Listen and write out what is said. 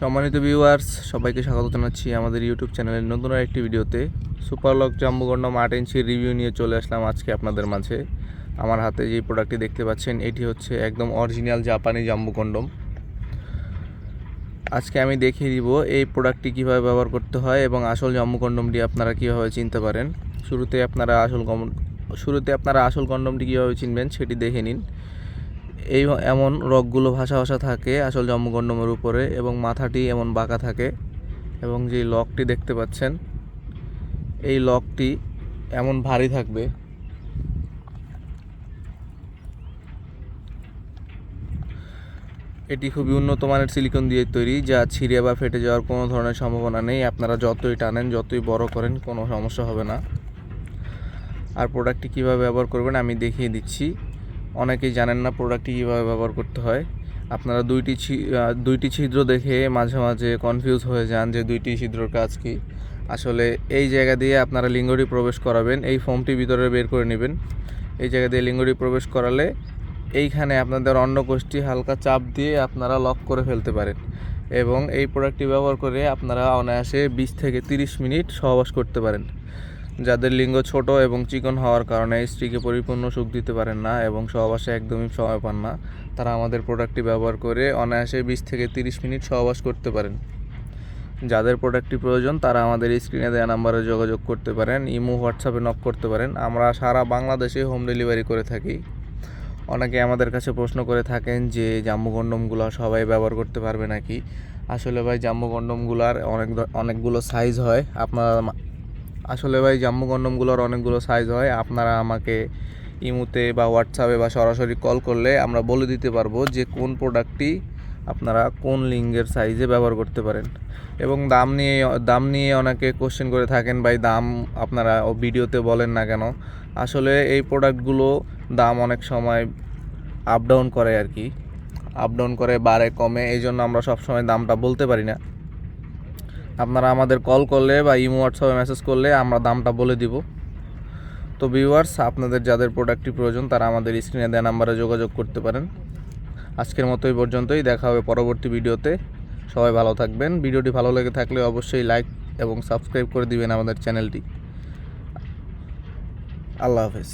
সম্মানিত ভিউয়ার্স সবাইকে স্বাগত জানাচ্ছি আমাদের ইউটিউব চ্যানেলের নতুন একটি ভিডিওতে। সুপারলক জাম্বুগন্ড ইঞ্চির রিভিউ নিয়ে চলে আসলাম আজকে আপনাদের মাঝে। আমার হাতে যে প্রোডাক্টটি দেখতে পাচ্ছেন, এটি হচ্ছে একদম অরিজিনাল জাপানি জাম্বু কন্ডম আজকে আমি দেখিয়ে দিব এই প্রোডাক্টটি কীভাবে ব্যবহার করতে হয় এবং আসল জাম্বুকন্ডমটি আপনারা কীভাবে চিনতে পারেন। শুরুতে আপনারা আসল শুরুতে আপনারা আসল কন্ডমটি কীভাবে চিনবেন সেটি দেখে নিন। এই এমন রগগুলো ভাসা ভাসা থাকে আসল জম্মু কন্ডমের উপরে এবং মাথাটি এমন বাঁকা থাকে এবং যে লকটি দেখতে পাচ্ছেন, এই লকটি এমন ভারী থাকবে। এটি খুবই উন্নত মানের সিলিকন দিয়ে তৈরি, যা ছিঁড়ে বা ফেটে যাওয়ার কোনো ধরনের সম্ভাবনা নেই। আপনারা যতই টানেন, যতই বড় করেন, কোনো সমস্যা হবে না। আর প্রোডাক্টটি কীভাবে ব্যবহার করবেন আমি দেখিয়ে দিচ্ছি। অনেকেই জানেন না প্রোডাক্টটি কীভাবে ব্যবহার করতে হয়। আপনারা দুইটি দুইটি ছিদ্র দেখে মাঝে মাঝে কনফিউজ হয়ে যান যে দুইটি ছিদ্রর কাজ কি। আসলে এই জায়গা দিয়ে আপনারা লিঙ্গটি প্রবেশ করাবেন, এই ফর্মটি ভিতরে বের করে নেবেন। এই জায়গা দিয়ে লিঙ্গটি প্রবেশ করালে এইখানে আপনাদের অন্নকোষ্ঠী হালকা চাপ দিয়ে আপনারা লক করে ফেলতে পারেন এবং এই প্রোডাক্টটি ব্যবহার করে আপনারা অনায়াসে বিশ থেকে তিরিশ মিনিট সহবাস করতে পারেন। যাদের লিঙ্গ ছোট এবং চিকন হওয়ার কারণে স্ত্রীকে পরিপূর্ণ সুখ দিতে পারেন না এবং সহবাসে একদমই সময় পান না। তারা আমাদের প্রোডাক্টটি ব্যবহার করে অনায়াসে বিশ থেকে তিরিশ মিনিট সহবাস করতে পারেন। যাদের প্রোডাক্টটি প্রয়োজন, তারা আমাদের স্ক্রিনে দেওয়া নাম্বারে যোগাযোগ করতে পারেন, ইমো, হোয়াটসঅ্যাপে নক করতে পারেন। আমরা সারা বাংলাদেশে হোম ডেলিভারি করে থাকি। অনেকে আমাদের কাছে প্রশ্ন করে থাকেন যে, জাম্বু কন্ডমগুলো সবাই ব্যবহার করতে পারবে নাকি? আসলে ভাই, জাম্বু কন্ডমগুলোর অনেক অনেকগুলো সাইজ হয়। আপনারা আসলে ভাই জাম্বু কন্ডমগুলোর অনেকগুলো সাইজ হয়। আপনারা আমাকে ইমুতে বা হোয়াটসঅ্যাপে বা সরাসরি কল করলে আমরা বলে দিতে পারব যে কোন প্রোডাক্টটি আপনারা কোন লিঙ্গের সাইজে ব্যবহার করতে পারেন। এবং দাম নিয়ে দাম নিয়ে অনেকে কোশ্চেন করে থাকেন, ভাই, দাম আপনারা ভিডিওতে বলেন না কেন? আসলে এই প্রোডাক্টগুলো দাম অনেক সময় আপ ডাউন করে আর কি। আপ ডাউন করে, বাড়ে, কমে এই জন্য আমরা সবসময় দামটা বলতে পারি না। আপনারা আমাদের কল করলে বা ইমো হোয়াটসঅ্যাপে মেসেজ করলে আমরা দামটা বলে দিব। তো ভিউয়ার্স আপনাদের যাদের প্রোডাক্টটি প্রয়োজন, তারা আমাদের স্ক্রিনে দেওয়া নাম্বারে যোগাযোগ করতে পারেন। আজকের মতো এই পর্যন্তই, দেখা হবে পরবর্তী ভিডিওতে। সবাই ভালো থাকবেন। ভিডিওটি ভালো লেগে থাকলে অবশ্যই লাইক এবং সাবস্ক্রাইব করে দিবেন আমাদের চ্যানেলটি আল্লাহ হাফেজ।